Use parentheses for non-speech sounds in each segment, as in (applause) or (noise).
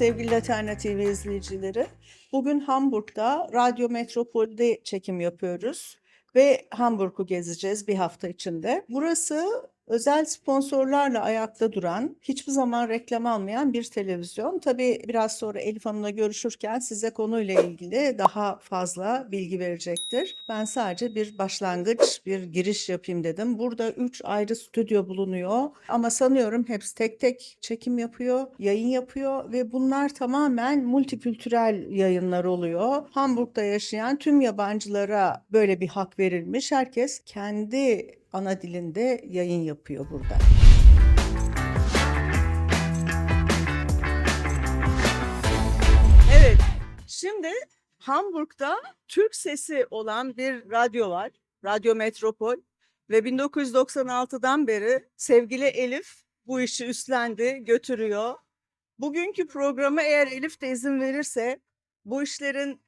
Sevgili Laterna TV izleyicileri. Bugün Hamburg'da Radyo Metropol'de çekim yapıyoruz. Ve Hamburg'u gezeceğiz bir hafta içinde. Burası özel sponsorlarla ayakta duran, hiçbir zaman reklam almayan bir televizyon. Tabii biraz sonra Elif Hanım'la görüşürken size konuyla ilgili daha fazla bilgi verecektir. Ben sadece bir başlangıç, bir giriş yapayım dedim. Burada üç ayrı stüdyo bulunuyor ama sanıyorum hepsi tek tek çekim yapıyor, yayın yapıyor ve bunlar tamamen multikültürel yayınlar oluyor. Hamburg'da yaşayan tüm yabancılara böyle bir hak verilmiş. Herkes kendi ana dilinde yayın yapıyor burada. Evet, şimdi Hamburg'da Türk sesi olan bir radyo var. Radyo Metropol ve 1996'dan beri sevgili Elif bu işi üstlendi, götürüyor. Bugünkü programı eğer Elif de izin verirse bu işlerin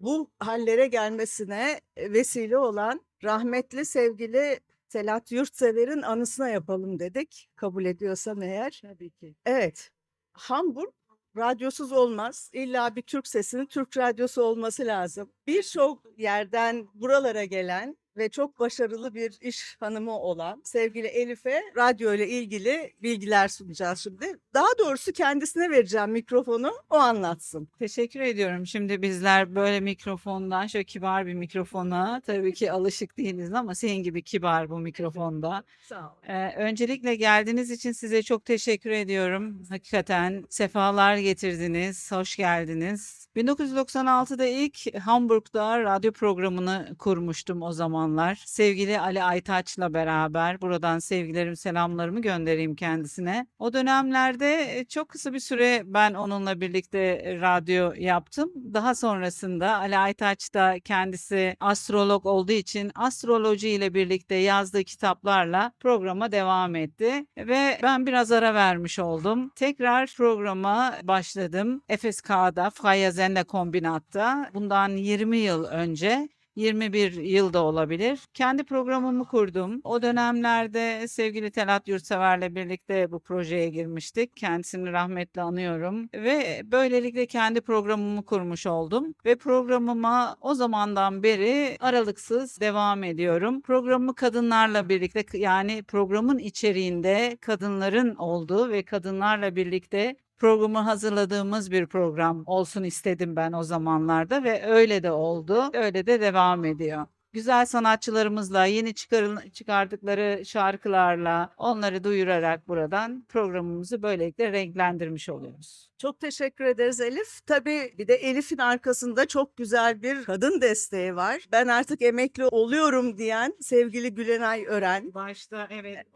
bu hallere gelmesine vesile olan rahmetli sevgili Selat Yurtsever'in anısına yapalım dedik. Kabul ediyorsan eğer. Tabii ki. Evet. Hamburg radyosuz olmaz. İlla bir Türk sesinin Türk radyosu olması lazım. Birçok yerden buralara gelen ve çok başarılı bir iş hanımı olan sevgili Elif'e radyo ile ilgili bilgiler sunacağız şimdi. Daha doğrusu kendisine vereceğim mikrofonu, o anlatsın. Teşekkür ediyorum. Şimdi bizler böyle mikrofondan, şöyle kibar bir mikrofona tabii ki alışık değiliz ama senin gibi kibar bu mikrofonda. (laughs) Sağ ol. Ee, öncelikle geldiğiniz için size çok teşekkür ediyorum. Hakikaten sefalar getirdiniz, hoş geldiniz. 1996'da ilk Hamburg'da radyo programını kurmuştum o zamanlar. Sevgili Ali Aytaç'la beraber buradan sevgilerim, selamlarımı göndereyim kendisine. O dönemlerde e, çok kısa bir süre ben onunla birlikte radyo yaptım. Daha sonrasında Ali Aytaç da kendisi astrolog olduğu için astroloji ile birlikte yazdığı kitaplarla programa devam etti ve ben biraz ara vermiş oldum. Tekrar programa başladım. FSK'da Freie Sender Kombinat'ta bundan 20 yıl önce 21 yılda olabilir. Kendi programımı kurdum. O dönemlerde sevgili Telat Yurtsever'le birlikte bu projeye girmiştik. Kendisini rahmetle anıyorum. Ve böylelikle kendi programımı kurmuş oldum. Ve programıma o zamandan beri aralıksız devam ediyorum. Programı kadınlarla birlikte yani programın içeriğinde kadınların olduğu ve kadınlarla birlikte programı hazırladığımız bir program olsun istedim ben o zamanlarda ve öyle de oldu. Öyle de devam ediyor. Güzel sanatçılarımızla yeni çıkarıl- çıkardıkları şarkılarla onları duyurarak buradan programımızı böylelikle renklendirmiş oluyoruz. Çok teşekkür ederiz Elif. Tabii bir de Elif'in arkasında çok güzel bir kadın desteği var. Ben artık emekli oluyorum diyen sevgili Gülenay Ören. Başta evet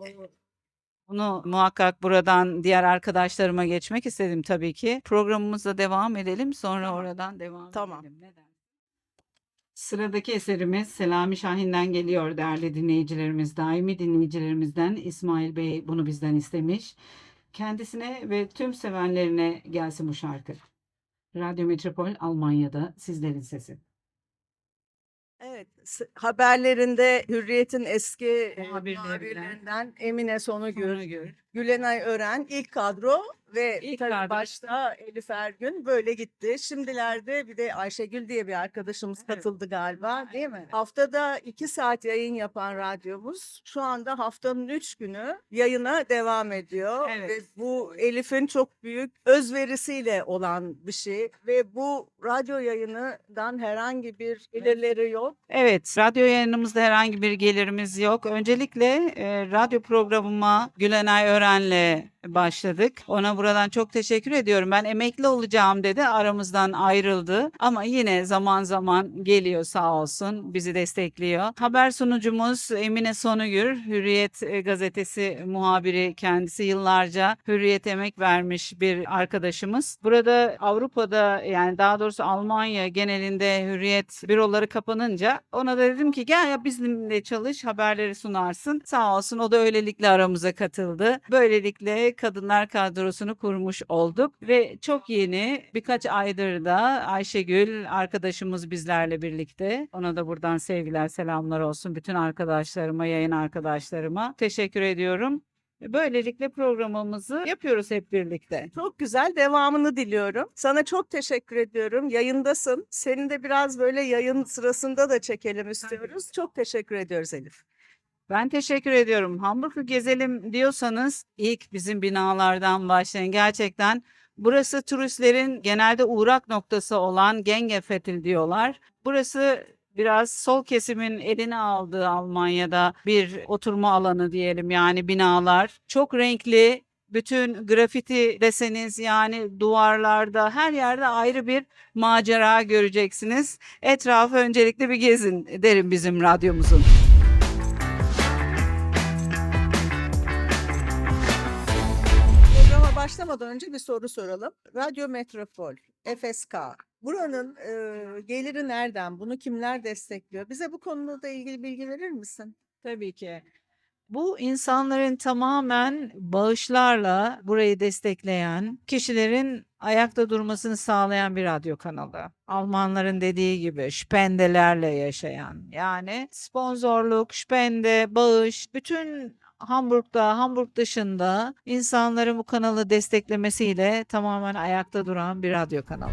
bunu muhakkak buradan diğer arkadaşlarıma geçmek istedim tabii ki. Programımıza devam edelim sonra Tamam. oradan devam Tamam. edelim. Neden? Sıradaki eserimiz Selami Şahin'den geliyor değerli dinleyicilerimiz. Daimi dinleyicilerimizden İsmail Bey bunu bizden istemiş. Kendisine ve tüm sevenlerine gelsin bu şarkı. Radyo Metropol Almanya'da sizlerin sesi. Evet, haberlerinde Hürriyet'in eski Muhabirlerinden. muhabirlerinden Emine Sonugül, Sonugül. Gülenay Ören ilk kadro ve İlk tabii kadro. başta Elif Ergün böyle gitti. Şimdilerde bir de Ayşegül diye bir arkadaşımız Evet. katıldı galiba değil mi? Haftada iki saat yayın yapan radyomuz şu anda haftanın üç günü yayına devam ediyor. Evet. Ve bu Elif'in çok büyük özverisiyle olan bir şey ve bu radyo yayınından herhangi bir gelirleri yok. Evet, radyo yayınımızda herhangi bir gelirimiz yok. Öncelikle e, radyo programıma Gülenay Ören'le başladık. Ona buradan çok teşekkür ediyorum. Ben emekli olacağım dedi, aramızdan ayrıldı. Ama yine zaman zaman geliyor sağ olsun, bizi destekliyor. Haber sunucumuz Emine Sonugür, Hürriyet e, gazetesi muhabiri kendisi yıllarca Hürriyet emek vermiş bir arkadaşımız. Burada Avrupa'da yani daha doğrusu Almanya genelinde Hürriyet büroları kapanınca ona da dedim ki gel ya bizimle çalış haberleri sunarsın. Sağ olsun o da öylelikle aramıza katıldı. Böylelikle kadınlar kadrosunu kurmuş olduk ve çok yeni birkaç aydır da Ayşegül arkadaşımız bizlerle birlikte. Ona da buradan sevgiler selamlar olsun bütün arkadaşlarıma, yayın arkadaşlarıma. Teşekkür ediyorum. Böylelikle programımızı yapıyoruz hep birlikte. Çok güzel. Devamını diliyorum. Sana çok teşekkür ediyorum. Yayındasın. Seni de biraz böyle yayın sırasında da çekelim istiyoruz. Çok teşekkür ediyoruz Elif. Ben teşekkür ediyorum. Hamburg'u gezelim diyorsanız ilk bizim binalardan başlayın. Gerçekten burası turistlerin genelde uğrak noktası olan Gengefetil diyorlar. Burası biraz sol kesimin eline aldığı Almanya'da bir oturma alanı diyelim yani binalar. Çok renkli, bütün grafiti deseniz yani duvarlarda her yerde ayrı bir macera göreceksiniz. Etrafı öncelikle bir gezin derim bizim radyomuzun. Başlamadan önce bir soru soralım. Radyo Metropol, FSK. Buranın e, geliri nereden? Bunu kimler destekliyor? Bize bu konuda ilgili bilgi verir misin? Tabii ki. Bu insanların tamamen bağışlarla burayı destekleyen kişilerin ayakta durmasını sağlayan bir radyo kanalı. Almanların dediği gibi spendelerle yaşayan. Yani sponsorluk, spende, bağış, bütün Hamburg'da, Hamburg dışında insanların bu kanalı desteklemesiyle tamamen ayakta duran bir radyo kanalı.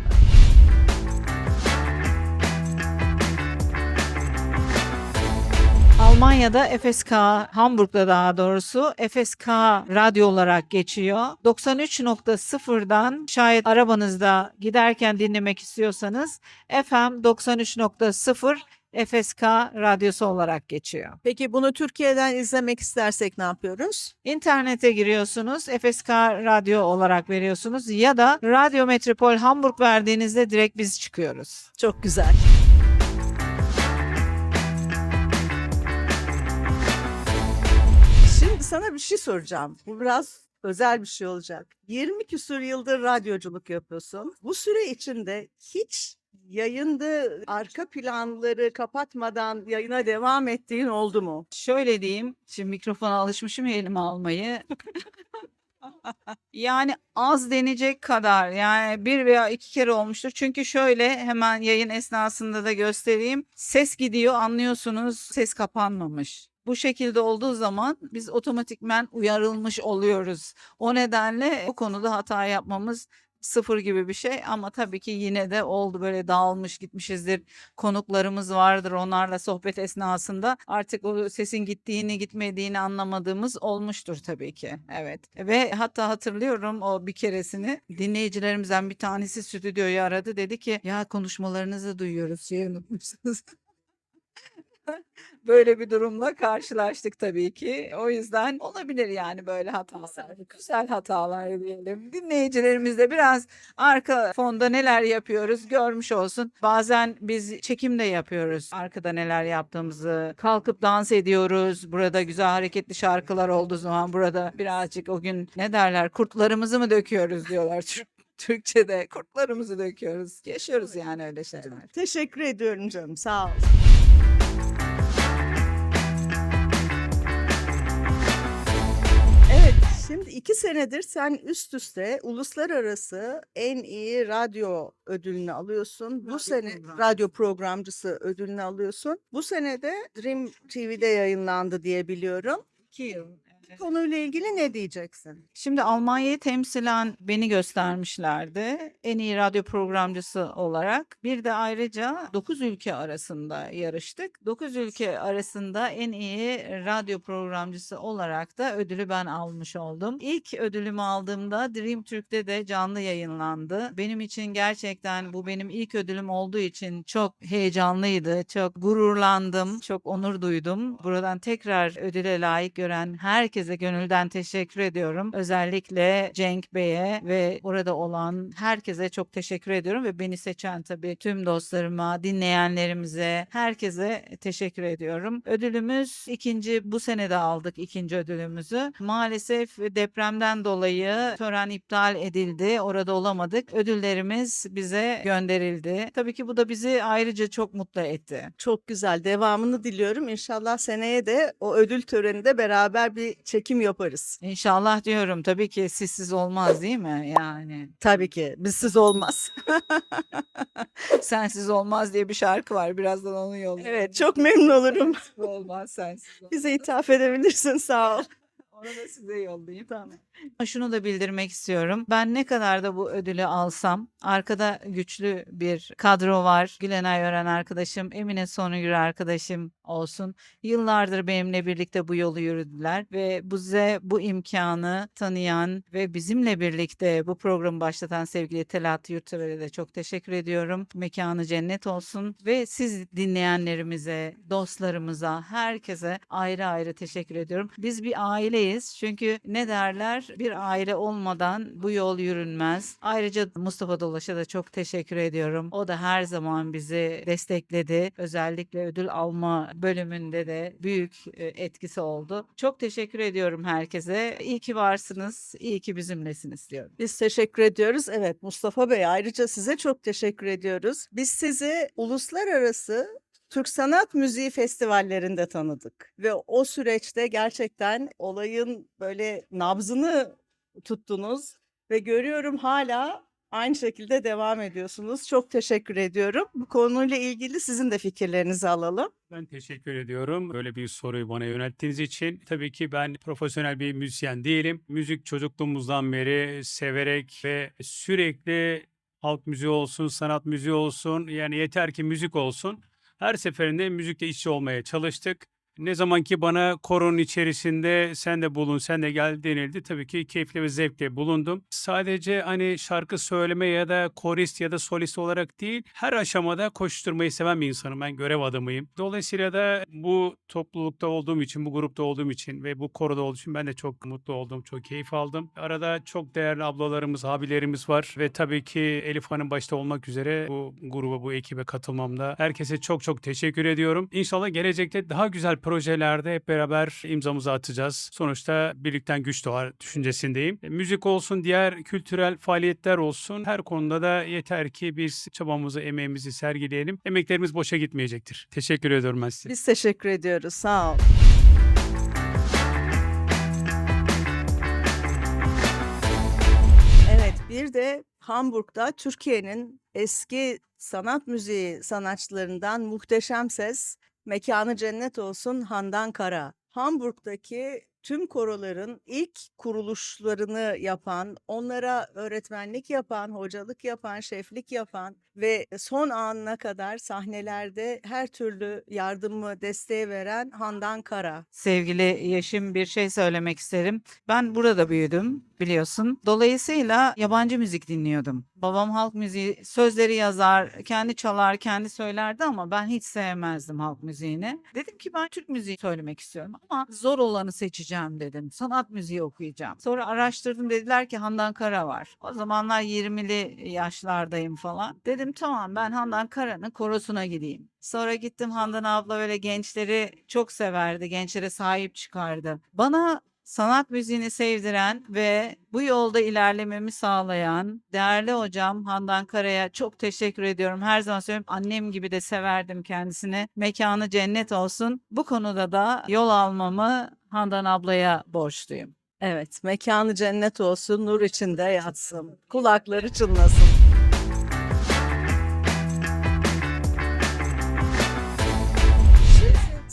Almanya'da FSK, Hamburg'da daha doğrusu FSK radyo olarak geçiyor. 93.0'dan şayet arabanızda giderken dinlemek istiyorsanız FM 93.0 FSK radyosu olarak geçiyor. Peki bunu Türkiye'den izlemek istersek ne yapıyoruz? İnternete giriyorsunuz, FSK radyo olarak veriyorsunuz ya da Radyo Metropol Hamburg verdiğinizde direkt biz çıkıyoruz. Çok güzel. Şimdi sana bir şey soracağım. Bu biraz özel bir şey olacak. 20 küsur yıldır radyoculuk yapıyorsun. Bu süre içinde hiç yayında arka planları kapatmadan yayına devam ettiğin oldu mu? Şöyle diyeyim, şimdi mikrofona alışmışım elime almayı. (laughs) Yani az denecek kadar yani bir veya iki kere olmuştur. Çünkü şöyle hemen yayın esnasında da göstereyim. Ses gidiyor anlıyorsunuz ses kapanmamış. Bu şekilde olduğu zaman biz otomatikmen uyarılmış oluyoruz. O nedenle bu konuda hata yapmamız sıfır gibi bir şey ama tabii ki yine de oldu böyle dağılmış gitmişizdir. Konuklarımız vardır onlarla sohbet esnasında artık o sesin gittiğini gitmediğini anlamadığımız olmuştur tabii ki. Evet ve hatta hatırlıyorum o bir keresini dinleyicilerimizden bir tanesi stüdyoyu aradı dedi ki ya konuşmalarınızı duyuyoruz şey unutmuşsunuz. (laughs) Böyle bir durumla karşılaştık tabii ki. O yüzden olabilir yani böyle hatalar. Güzel hatalar diyelim. Dinleyicilerimiz de biraz arka fonda neler yapıyoruz görmüş olsun. Bazen biz çekim de yapıyoruz. Arkada neler yaptığımızı. Kalkıp dans ediyoruz. Burada güzel hareketli şarkılar olduğu zaman burada birazcık o gün ne derler kurtlarımızı mı döküyoruz diyorlar. Türk Türkçe'de kurtlarımızı döküyoruz. Yaşıyoruz yani öyle şeyler. Teşekkür ediyorum canım. Sağ ol. Evet, şimdi iki senedir sen üst üste uluslararası en iyi radyo ödülünü alıyorsun. Bu Radyo sene program. radyo programcısı ödülünü alıyorsun. Bu sene de Dream TV'de yayınlandı diye biliyorum. İki yıl. Konuyla ilgili ne diyeceksin? Şimdi Almanya'yı temsilen beni göstermişlerdi. En iyi radyo programcısı olarak. Bir de ayrıca 9 ülke arasında yarıştık. 9 ülke arasında en iyi radyo programcısı olarak da ödülü ben almış oldum. İlk ödülümü aldığımda Dream Türk'te de canlı yayınlandı. Benim için gerçekten bu benim ilk ödülüm olduğu için çok heyecanlıydı. Çok gururlandım. Çok onur duydum. Buradan tekrar ödüle layık gören herkese gönülden teşekkür ediyorum. Özellikle Cenk Bey'e ve orada olan herkese çok teşekkür ediyorum ve beni seçen tabii tüm dostlarıma, dinleyenlerimize, herkese teşekkür ediyorum. Ödülümüz ikinci bu sene de aldık ikinci ödülümüzü. Maalesef depremden dolayı tören iptal edildi. Orada olamadık. Ödüllerimiz bize gönderildi. Tabii ki bu da bizi ayrıca çok mutlu etti. Çok güzel. Devamını diliyorum. İnşallah seneye de o ödül töreninde beraber bir çekim yaparız. İnşallah diyorum. Tabii ki sizsiz olmaz değil mi? Yani Tabii ki. Bizsiz olmaz. (laughs) sensiz olmaz diye bir şarkı var. Birazdan onu yollayayım. Evet, çok memnun olurum. olmaz sensiz olmaz. Bize ithaf edebilirsin. Sağ ol. Onu da size yollayayım. Tamam. Şunu da bildirmek istiyorum. Ben ne kadar da bu ödülü alsam arkada güçlü bir kadro var. Gülenay Ören arkadaşım, Emine Sonugür arkadaşım olsun. Yıllardır benimle birlikte bu yolu yürüdüler ve bize bu imkanı tanıyan ve bizimle birlikte bu programı başlatan sevgili Telat Yurtsever'e de çok teşekkür ediyorum. Mekanı cennet olsun ve siz dinleyenlerimize, dostlarımıza, herkese ayrı ayrı teşekkür ediyorum. Biz bir aileyiz çünkü ne derler bir aile olmadan bu yol yürünmez. Ayrıca Mustafa Dolaş'a da çok teşekkür ediyorum. O da her zaman bizi destekledi. Özellikle ödül alma bölümünde de büyük e, etkisi oldu. Çok teşekkür ediyorum herkese. İyi ki varsınız. İyi ki bizimlesiniz diyorum. Biz teşekkür ediyoruz. Evet Mustafa Bey ayrıca size çok teşekkür ediyoruz. Biz sizi uluslararası Türk Sanat Müziği Festivallerinde tanıdık. Ve o süreçte gerçekten olayın böyle nabzını tuttunuz. Ve görüyorum hala aynı şekilde devam ediyorsunuz. Çok teşekkür ediyorum. Bu konuyla ilgili sizin de fikirlerinizi alalım. Ben teşekkür ediyorum. Böyle bir soruyu bana yönelttiğiniz için. Tabii ki ben profesyonel bir müzisyen değilim. Müzik çocukluğumuzdan beri severek ve sürekli halk müziği olsun, sanat müziği olsun yani yeter ki müzik olsun. Her seferinde müzikle işçi olmaya çalıştık. Ne zaman ki bana koronun içerisinde sen de bulun, sen de gel denildi. Tabii ki keyifli ve zevkle bulundum. Sadece hani şarkı söyleme ya da korist ya da solist olarak değil, her aşamada koşturmayı seven bir insanım. Ben görev adamıyım. Dolayısıyla da bu toplulukta olduğum için, bu grupta olduğum için ve bu koroda olduğum için ben de çok mutlu oldum, çok keyif aldım. Arada çok değerli ablalarımız, abilerimiz var ve tabii ki Elif Hanım başta olmak üzere bu gruba, bu ekibe katılmamda herkese çok çok teşekkür ediyorum. İnşallah gelecekte daha güzel projelerde hep beraber imzamızı atacağız. Sonuçta birlikten güç doğar düşüncesindeyim. E, Müzik olsun, diğer kültürel faaliyetler olsun. Her konuda da yeter ki biz çabamızı, emeğimizi sergileyelim. Emeklerimiz boşa gitmeyecektir. Teşekkür ediyorum ben size. Biz teşekkür ediyoruz. Sağ ol. Evet, bir de Hamburg'da Türkiye'nin eski sanat müziği sanatçılarından muhteşem ses, mekanı cennet olsun Handan Kara. Hamburg'daki tüm koroların ilk kuruluşlarını yapan, onlara öğretmenlik yapan, hocalık yapan, şeflik yapan ve son anına kadar sahnelerde her türlü yardımı, desteği veren Handan Kara. Sevgili Yeşim bir şey söylemek isterim. Ben burada büyüdüm biliyorsun. Dolayısıyla yabancı müzik dinliyordum. Babam halk müziği sözleri yazar, kendi çalar, kendi söylerdi ama ben hiç sevmezdim halk müziğini. Dedim ki ben Türk müziği söylemek istiyorum ama zor olanı seçeceğim dedim. Sanat müziği okuyacağım. Sonra araştırdım dediler ki Handan Kara var. O zamanlar 20'li yaşlardayım falan. Dedim tamam ben Handan Kara'nın korosuna gideyim. Sonra gittim Handan abla böyle gençleri çok severdi. Gençlere sahip çıkardı. Bana sanat müziğini sevdiren ve bu yolda ilerlememi sağlayan değerli hocam Handan Kara'ya çok teşekkür ediyorum. Her zaman söylüyorum annem gibi de severdim kendisini. Mekanı cennet olsun. Bu konuda da yol almamı Handan ablaya borçluyum. Evet, mekanı cennet olsun, nur içinde yatsın, kulakları çınlasın.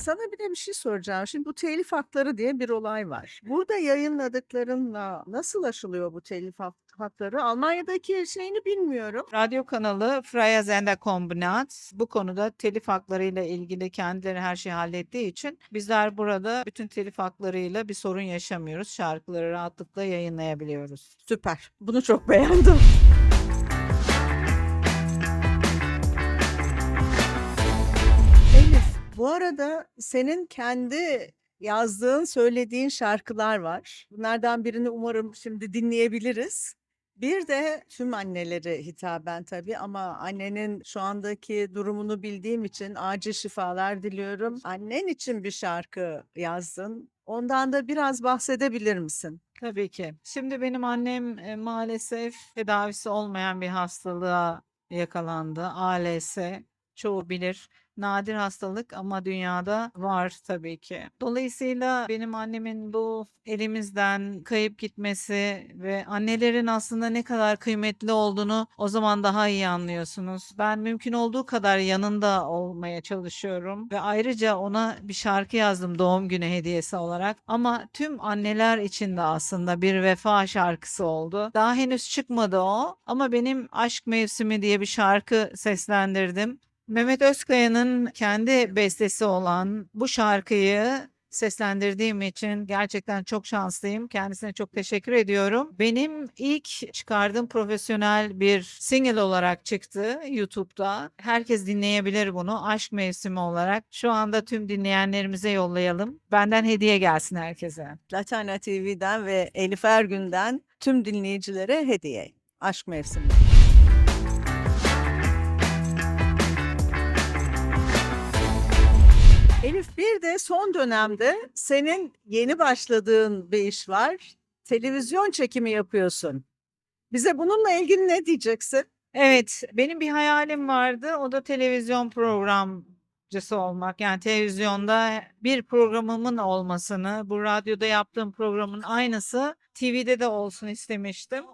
Sana bir de bir şey soracağım. Şimdi bu telif hakları diye bir olay var. Burada yayınladıklarınla nasıl aşılıyor bu telif hak- hakları? Almanya'daki şeyini bilmiyorum. Radyo kanalı Freya Zender Kombinat bu konuda telif haklarıyla ilgili kendileri her şeyi hallettiği için bizler burada bütün telif haklarıyla bir sorun yaşamıyoruz. Şarkıları rahatlıkla yayınlayabiliyoruz. Süper. Bunu çok beğendim. Bu arada senin kendi yazdığın, söylediğin şarkılar var. Bunlardan birini umarım şimdi dinleyebiliriz. Bir de tüm annelere hitaben tabii ama annenin şu andaki durumunu bildiğim için acil şifalar diliyorum. Annen için bir şarkı yazdın. Ondan da biraz bahsedebilir misin? Tabii ki. Şimdi benim annem e, maalesef tedavisi olmayan bir hastalığa yakalandı. ALS. çoğu bilir. Nadir hastalık ama dünyada var tabii ki. Dolayısıyla benim annemin bu elimizden kayıp gitmesi ve annelerin aslında ne kadar kıymetli olduğunu o zaman daha iyi anlıyorsunuz. Ben mümkün olduğu kadar yanında olmaya çalışıyorum ve ayrıca ona bir şarkı yazdım doğum günü hediyesi olarak. Ama tüm anneler için de aslında bir vefa şarkısı oldu. Daha henüz çıkmadı o ama benim Aşk Mevsimi diye bir şarkı seslendirdim. Mehmet Özkaya'nın kendi bestesi olan bu şarkıyı seslendirdiğim için gerçekten çok şanslıyım. Kendisine çok teşekkür ediyorum. Benim ilk çıkardığım profesyonel bir single olarak çıktı YouTube'da. Herkes dinleyebilir bunu. Aşk mevsimi olarak. Şu anda tüm dinleyenlerimize yollayalım. Benden hediye gelsin herkese. Laterna TV'den ve Elif Ergün'den tüm dinleyicilere hediye. Aşk mevsimi. Elif bir de son dönemde senin yeni başladığın bir iş var. Televizyon çekimi yapıyorsun. Bize bununla ilgili ne diyeceksin? Evet, benim bir hayalim vardı. O da televizyon programcısı olmak. Yani televizyonda bir programımın olmasını, bu radyoda yaptığım programın aynısı TV'de de olsun istemiştim.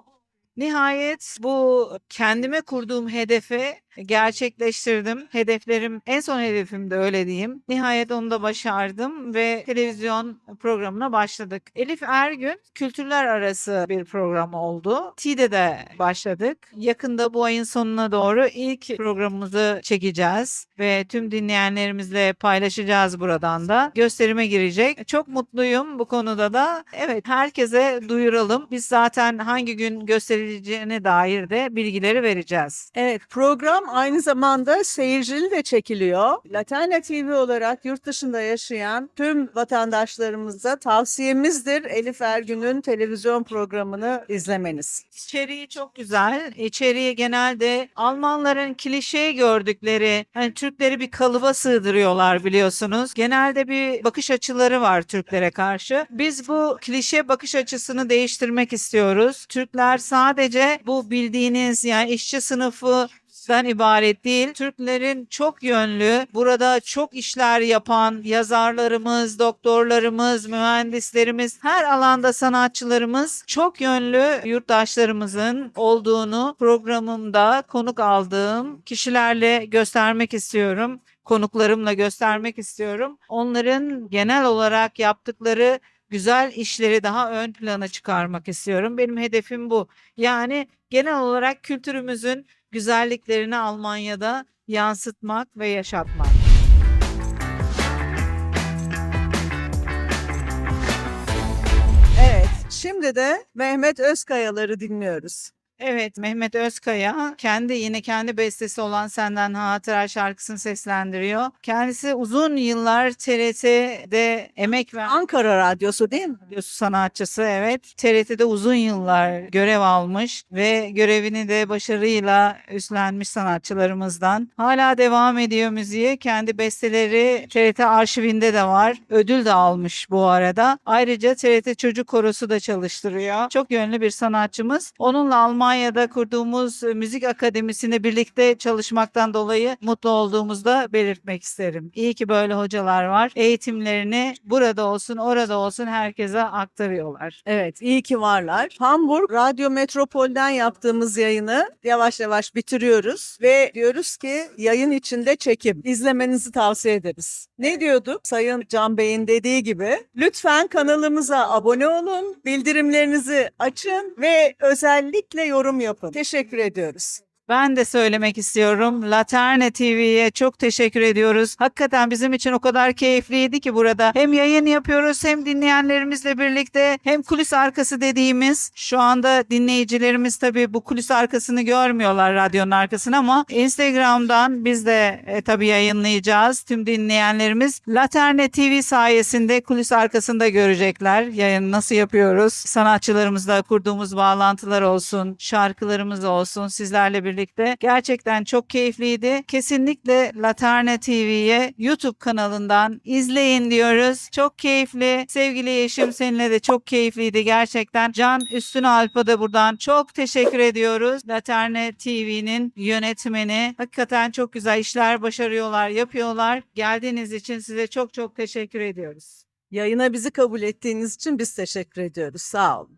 Nihayet bu kendime kurduğum hedefi gerçekleştirdim. Hedeflerim, en son hedefim de öyle diyeyim. Nihayet onu da başardım ve televizyon programına başladık. Elif Ergün kültürler arası bir program oldu. TİD'e de başladık. Yakında bu ayın sonuna doğru ilk programımızı çekeceğiz ve tüm dinleyenlerimizle paylaşacağız buradan da. Gösterime girecek. Çok mutluyum bu konuda da. Evet herkese duyuralım. Biz zaten hangi gün gösterileceğine dair de bilgileri vereceğiz. Evet program aynı zamanda seyircili de çekiliyor. Laterna TV olarak yurt dışında yaşayan tüm vatandaşlarımıza tavsiyemizdir Elif Ergün'ün televizyon programını izlemeniz. İçeriği çok güzel. İçeriği genelde Almanların klişe gördükleri, hani Türkleri bir kalıba sığdırıyorlar biliyorsunuz. Genelde bir bakış açıları var Türklere karşı. Biz bu klişe bakış açısını değiştirmek istiyoruz. Türkler sadece bu bildiğiniz yani işçi sınıfı dan ibaret değil. Türklerin çok yönlü, burada çok işler yapan yazarlarımız, doktorlarımız, mühendislerimiz, her alanda sanatçılarımız çok yönlü yurttaşlarımızın olduğunu programımda konuk aldığım kişilerle göstermek istiyorum. Konuklarımla göstermek istiyorum. Onların genel olarak yaptıkları güzel işleri daha ön plana çıkarmak istiyorum. Benim hedefim bu. Yani genel olarak kültürümüzün güzelliklerini Almanya'da yansıtmak ve yaşatmak. Evet şimdi de Mehmet Özkayaları dinliyoruz. Evet, Mehmet Özkaya kendi yine kendi bestesi olan Senden Hatıra şarkısını seslendiriyor. Kendisi uzun yıllar TRT'de emek veren Ankara Radyosu değil mi? radyosu sanatçısı evet. TRT'de uzun yıllar görev almış ve görevini de başarıyla üstlenmiş sanatçılarımızdan. Hala devam ediyor müziğe. Kendi besteleri TRT arşivinde de var. Ödül de almış bu arada. Ayrıca TRT Çocuk Korosu da çalıştırıyor. Çok yönlü bir sanatçımız. Onunla Almanya'da kurduğumuz müzik akademisinde birlikte çalışmaktan dolayı mutlu olduğumuzu da belirtmek isterim. İyi ki böyle hocalar var. Eğitimlerini burada olsun, orada olsun herkese aktarıyorlar. Evet iyi ki varlar. Hamburg Radyo Metropol'den yaptığımız yayını yavaş yavaş bitiriyoruz ve diyoruz ki yayın içinde çekim. İzlemenizi tavsiye ederiz. Ne diyorduk? Sayın Can Bey'in dediği gibi lütfen kanalımıza abone olun, bildirimlerinizi açın ve özellikle yorum yapın. Teşekkür ediyoruz. Ben de söylemek istiyorum. Laterne TV'ye çok teşekkür ediyoruz. Hakikaten bizim için o kadar keyifliydi ki burada. Hem yayın yapıyoruz hem dinleyenlerimizle birlikte hem kulis arkası dediğimiz şu anda dinleyicilerimiz tabii bu kulis arkasını görmüyorlar radyonun arkasını ama Instagram'dan biz de e, tabii yayınlayacağız. Tüm dinleyenlerimiz Laterne TV sayesinde kulis arkasında görecekler. Yayın nasıl yapıyoruz? Sanatçılarımızla kurduğumuz bağlantılar olsun, şarkılarımız olsun. Sizlerle birlikte birlikte. Gerçekten çok keyifliydi. Kesinlikle Laterna TV'ye YouTube kanalından izleyin diyoruz. Çok keyifli. Sevgili Yeşim seninle de çok keyifliydi gerçekten. Can Üstün Alp'a da buradan çok teşekkür ediyoruz. Laterna TV'nin yönetmeni. Hakikaten çok güzel işler başarıyorlar, yapıyorlar. Geldiğiniz için size çok çok teşekkür ediyoruz. Yayına bizi kabul ettiğiniz için biz teşekkür ediyoruz. Sağ olun.